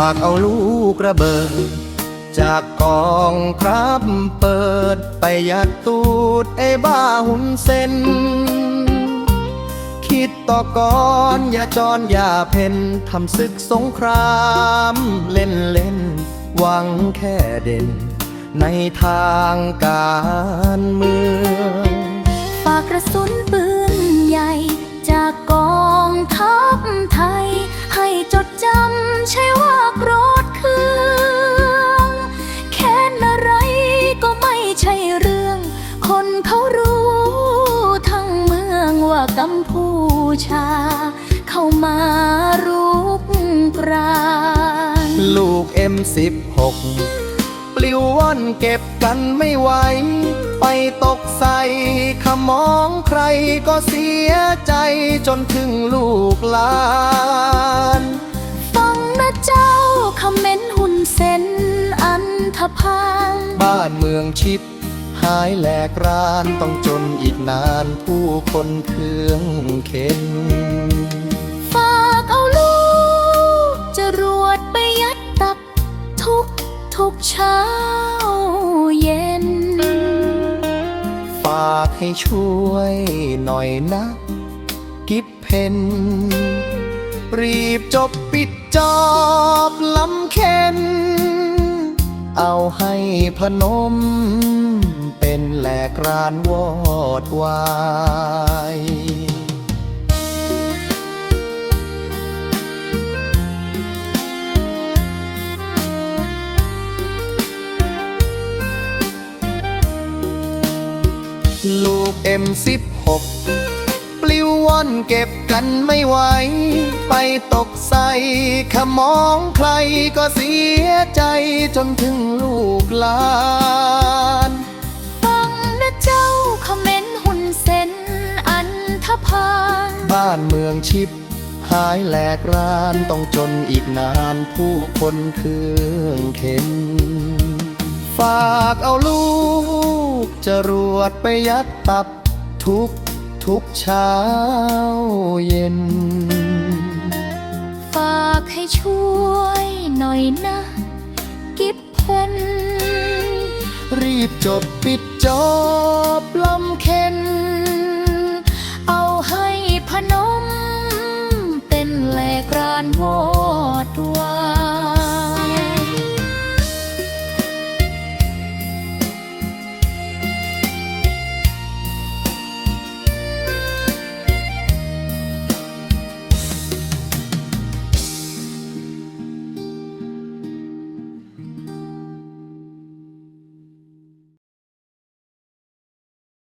ฝากเอาลูกระเบิด จากกองครับเปิดไปยัดตูดไอ้บ้าหุ่นเส้น คิดต่อก่อนอย่าจรอย่าเพ่นทำศึกสงครามเล่นเล่นหวังแค่เด่นในทางการ เขารู้ทั้งเมืองว่ากัมพูชา เข้ามารุกรานลูกเอ็มสิบหกปลิวว่อนเก็บกันไม่ไหว ไปตกใส่ขมองใครก็เสียใจจนถึงลูกหลานฟังนะเจ้าคอมเมนต์หุ่นเซนอันธพาลบ้านเมืองชิดหายแหลกรานต้องจนอีกนานผู้คนเคืองเข็น ฝากเอาลูกจะรวดไปยัดตับทุกทุกเช้าเย็น ฝากให้ช่วยหน่อยนะ กิบเพนรีบจบปิดจอบลำเค็น เอาให้พนมเป็น แหลกรานวอดวายลูกเอ็มสิบหกปลิวว่อนเก็บกันไม่ไหว ไปตกใส่ขมองใครก็เสียใจจนถึงลูกหลาานเมืองชิบ หายแหลกรานต้องจนอีกนานผู้คนเครื่องเข็น ฝากเอาลูกจรวดไปยัดตับทุกทุกเช้าเย็น ฝากให้ช่วยหน่อยนะ กิบเพนรีบจบปิดจอบลำเค็น